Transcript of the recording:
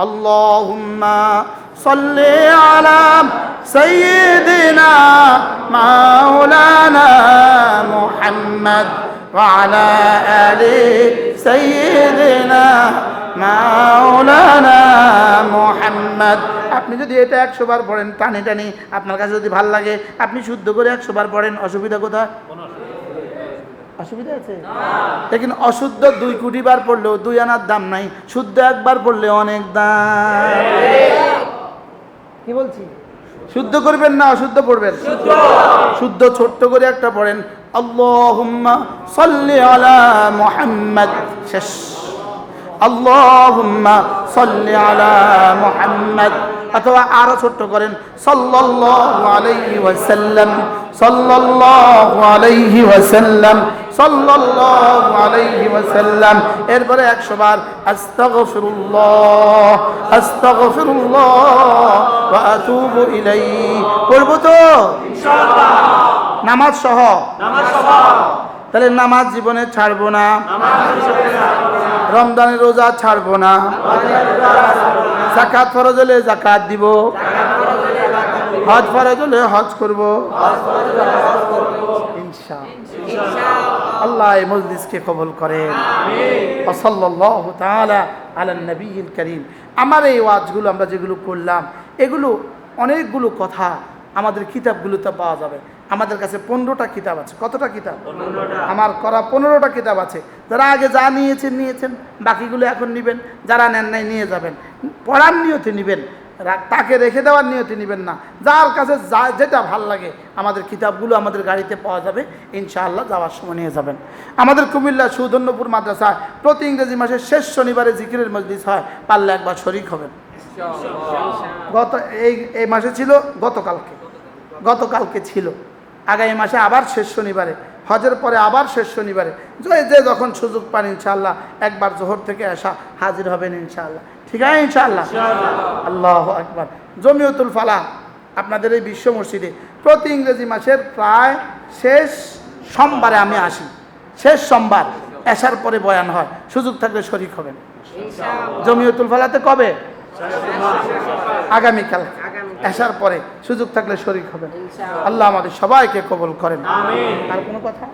اللهم صل على سيدنا مولانا محمد وعلى آل سيدنا মাওলানা মোহাম্মদ আপনি যদি এটা একশো বার পড়েন টানি টানি আপনার কাছে যদি ভাল লাগে আপনি শুদ্ধ করে একশো বার পড়েন অসুবিধা কোথায় অসুবিধা আছে? লেকিন অশুদ্ধ দুই কোটি বার পড়লেও দুই আনার দাম নাই শুদ্ধ একবার পড়লে অনেক দাম। কি বলছি? শুদ্ধ করবেন না অশুদ্ধ পড়বেন? শুদ্ধ ছোট্ট করে একটা পড়েন আল্লাহুম্মা সাল্লি আলা মুহাম্মদ শেষ। আল্লাহুম্মা সাল্লি আলা মুহাম্মদ অথবা আরও ছোট্ট করেন সাল্লাল্লাহু আলাইহি ওয়াসাল্লাম সাল্লাল্লাহু আলাইহি ওয়াসাল্লাম সাল্লাল্লাহু আলাইহি ওয়াসাল্লাম। এরপরে 100 বার আস্তাগফিরুল্লাহ আস্তাগফিরুল্লাহ ওয়া আতুবু ইলাইহি। পড়ব তো? ইনশাআল্লাহ। নামাজ সহ? নামাজ সহ। তাহলে নামাজ জীবনে ছাড়বো না। রমজানের রোজা ছাড়বো না। জাকাত ফরজ হলে জাকাত দিব। হজ ফরজ হলে হজ করব। আল্লাহ এই মজলিসকে কবুল করেন। ওসল্লাহ তাআলা আলা নবীল করিম। আমার এই ওয়াজগুলো আমরা যেগুলো করলাম এগুলো অনেকগুলো কথা আমাদের কিতাবগুলোতে পাওয়া যাবে। আমাদের কাছে পনেরোটা কিতাব আছে। কতটা কিতাব? আমার করা পনেরোটা কিতাব আছে। যারা আগে যা নিয়েছেন নিয়েছেন। বাকিগুলো এখন নেবেন। যারা নেন নাই নিয়ে যাবেন। পড়ার নিয়তে নেবেন। তাকে রেখে দেওয়ার নিয়তি নেবেন না। যার কাছে যা যেটা ভালো লাগে আমাদের কিতাবগুলো আমাদের গাড়িতে পাওয়া যাবে ইনশাআল্লাহ যাওয়ার সময় নিয়ে যাবেন। আমাদের কুমিল্লা সুধন্যপুর মাদ্রাসায় প্রতি ইংরেজি মাসের শেষ শনিবারে জিকিরের মজলিস হয় পারলে একবার শরিক হবেন। গত এই এই মাসে ছিল গতকালকে। গতকালকে ছিল। আগামী মাসে আবার শেষ শনিবারে। হজের পরে আবার শেষ শনিবারে। যে যে যখন সুযোগ পান ইনশাআল্লাহ একবার জোহর থেকে আসা হাজির হবেন ইনশাআল্লাহ। ঠিক আছে ইনশাআল্লাহ? আল্লাহ একবার জমিয়তুল ফালা আপনাদের এই বিশ্ব মসজিদে প্রতি ইংরেজি মাসের প্রায় শেষ সোমবারে আমি আসি। শেষ সোমবার আসার পরে বয়ান হয়। সুযোগ থাকলে শরিক হবেন। জমিয়তুল ফালাতে কবে? আগামীকাল। আসার পরে সুযোগ থাকলে শরিক হবেন। আল্লাহ আমাদের সবাইকে কবল করেন। আর কোনো কথা?